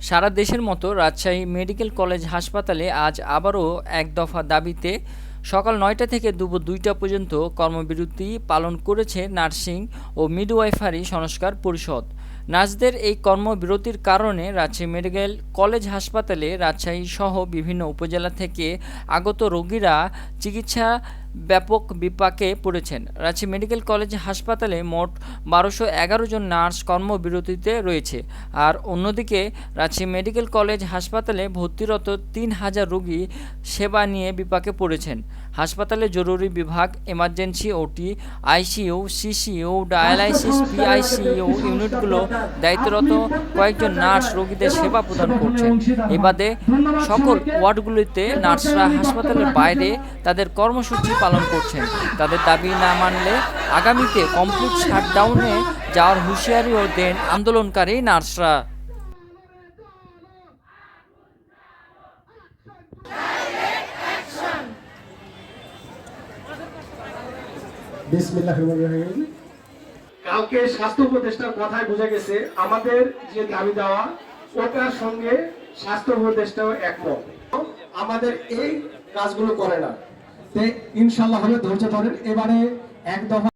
সারা দেশের মতো Rajshahi medical college হাসপাতালে আজ আবারও এক দফা দাবিতে সকাল নয়টা থেকে দুপুর দুইটা পর্যন্ত কর্মবিরতি পালন করেছে নার্সিং ও মিডওয়াইফারি সংস্কার পরিষদ। নার্সদের এই কর্মবিরতির কারণে রাজশাহী মেডিকেল কলেজ হাসপাতালে রাজশাহী সহ বিভিন্ন উপজেলা থেকে আগত রোগীরা চিকিৎসা ব্যাপক বিপাকে পড়েছেন। রাজশাহী মেডিকেল কলেজ হাসপাতালে মোট বারোশো এগারো জন নার্স কর্মবিরতিতে রয়েছে। আর অন্যদিকে রাজশাহী মেডিকেল কলেজ হাসপাতালে ভর্তিরত তিন হাজার রোগী সেবা নিয়ে বিপাকে পড়েছেন। হাসপাতালে জরুরি বিভাগ, emergency, OT, ICU, CCU, dialysis, PICU ইউনিটগুলো দায়িত্বরত কয়েকজন নার্স রোগীদের সেবা প্রদান করছেন। এ বাদে সকল ওয়ার্ডগুলিতে নার্সরা হাসপাতালের বাইরে তাদের কর্মসূচি পালন করছেন। তাদের দাবি না মানলে আগামীতে কমপ্লিট শাটডাউনে যাওয়ার হুঁশিয়ারিও দেন আন্দোলনকারী নার্সরা। কালকে স্বাস্থ্য উপদেষ্টার কথায় বোঝা গেছে আমাদের যে দাবি দেওয়া ওটার সঙ্গে স্বাস্থ্য উপদেষ্টাও একমত। আমাদের এই কাজগুলো করে না। ইনশাল্লাহ হবে ধৈর্য ধরেন। এবারে এক দফা